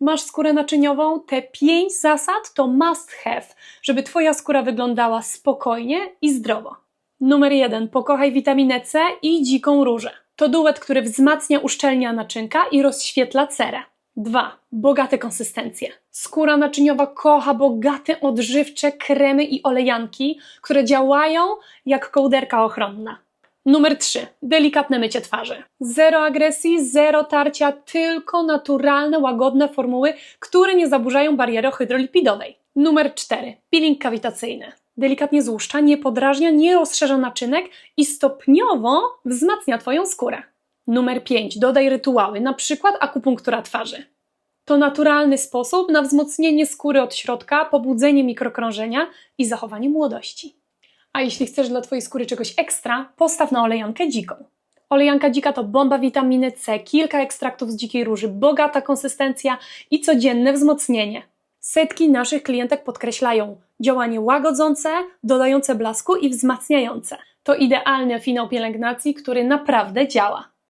Masz skórę naczyniową? Te pięć zasad to must have, żeby Twoja skóra wyglądała spokojnie i zdrowo. Numer jeden. Pokochaj witaminę C i dziką różę. To duet, który wzmacnia, uszczelnia naczynka i rozświetla cerę. 2. Bogate konsystencje. Skóra naczyniowa kocha bogate, odżywcze kremy i olejanki, które działają jak kołderka ochronna. Numer 3. Delikatne mycie twarzy. Zero agresji, zero tarcia, tylko naturalne, łagodne formuły, które nie zaburzają bariery hydrolipidowej. Numer 4. Peeling kawitacyjny. Delikatnie złuszcza, nie podrażnia, nie rozszerza naczynek i stopniowo wzmacnia Twoją skórę. Numer 5. Dodaj rytuały, na przykład akupunktura twarzy. To naturalny sposób na wzmocnienie skóry od środka, pobudzenie mikrokrążenia i zachowanie młodości. A jeśli chcesz dla Twojej skóry czegoś ekstra, postaw na olejankę dziką. Olejanka dzika to bomba witaminy C, kilka ekstraktów z dzikiej róży, bogata konsystencja i codzienne wzmocnienie. Setki naszych klientek podkreślają działanie łagodzące, dodające blasku i wzmacniające. To idealny finał pielęgnacji, który naprawdę działa.